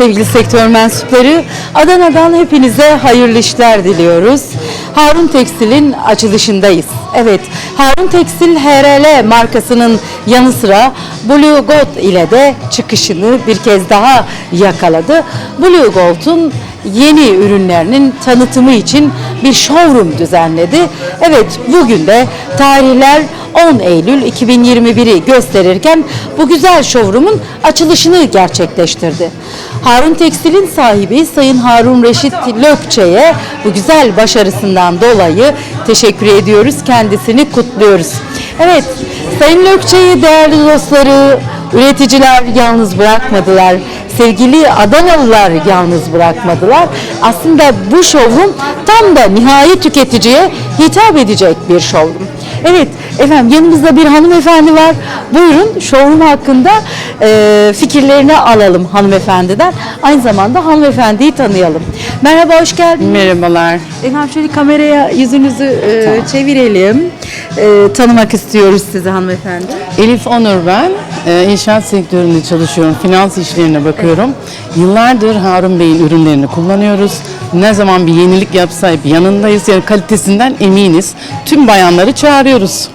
sevgili sektör mensupları. Adana'dan hepinize hayırlı işler diliyoruz. Harun Tekstil'in açılışındayız. Evet, Harun Tekstil HRL markasının yanı sıra Blue Gold ile de çıkışını bir kez daha yakaladı. Blue Gold'un yeni ürünlerinin tanıtımı için bir showroom düzenledi. Evet, bugün de tarihler 10 Eylül 2021'i gösterirken bu güzel showroom'un açılışını gerçekleştirdi. Harun Tekstil'in sahibi Sayın Harun Reşit Lökçe'ye bu güzel başarısından dolayı teşekkür ediyoruz. Kendisini kutluyoruz. Evet, Sayın Lökçe'yi değerli dostları, üreticiler yalnız bırakmadılar. Sevgili Adanalılar yalnız bırakmadılar. Aslında bu showroom tam da nihai tüketiciye hitap edecek bir showroom. Evet efendim yanımızda bir hanımefendi var. Buyurun showroom hakkında e, fikirlerini alalım hanımefendiden. Aynı zamanda hanımefendiyi tanıyalım. Merhaba hoş geldiniz. Merhabalar. Efendim şöyle kameraya yüzünüzü e, çevirelim. E, tanımak istiyoruz sizi hanımefendi. Elif Onur ben. Ee, İnşaat sektöründe çalışıyorum. Finans işlerine bakıyorum. Yıllardır Harun Bey'in ürünlerini kullanıyoruz. Ne zaman bir yenilik yapsa hep yanındayız. Yani kalitesinden eminiz. Tüm bayanları çağırıyoruz.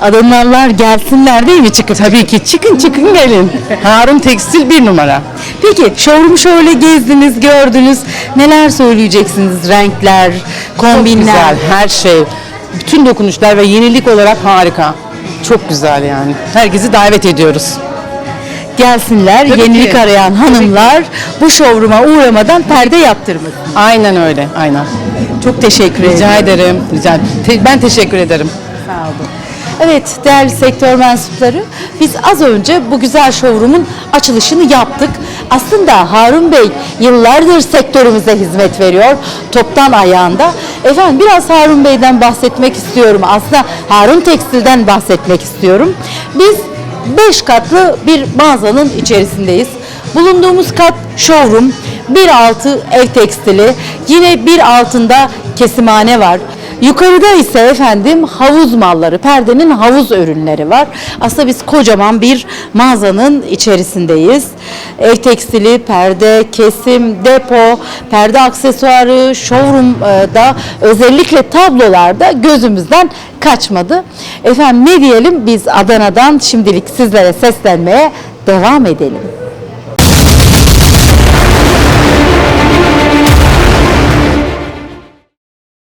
Adanalılar gelsinler değil mi çıkıp? Tabii ki çıkın çıkın gelin. Harun Tekstil bir numara. Peki showroom şöyle gezdiniz, gördünüz. Neler söyleyeceksiniz? Renkler, kombinler. Güzel her şey. Bütün dokunuşlar ve yenilik olarak harika. Çok güzel yani. Herkesi davet ediyoruz. Gelsinler, Tabii yenilik ki. arayan hanımlar bu showroom'a uğramadan perde yaptırmasın. Aynen öyle. Aynen. Çok teşekkür ederim. Rica ederim. Rica ederim. Te- Ben teşekkür ederim. Sağ olun. Evet değerli sektör mensupları biz az önce bu güzel showroom'un açılışını yaptık. Aslında Harun Bey yıllardır sektörümüze hizmet veriyor toptan ayağında. Efendim biraz Harun Bey'den bahsetmek istiyorum. Aslında Harun Tekstil'den bahsetmek istiyorum. Biz 5 katlı bir mağazanın içerisindeyiz. Bulunduğumuz kat showroom, bir altı ev tekstili, yine bir altında kesimhane var. Yukarıda ise efendim havuz malları, perdenin havuz ürünleri var. Aslında biz kocaman bir mağazanın içerisindeyiz. Ev tekstili, perde, kesim, depo, perde aksesuarı, showroom'da özellikle tablolarda gözümüzden kaçmadı. Efendim ne diyelim biz Adana'dan şimdilik sizlere seslenmeye devam edelim.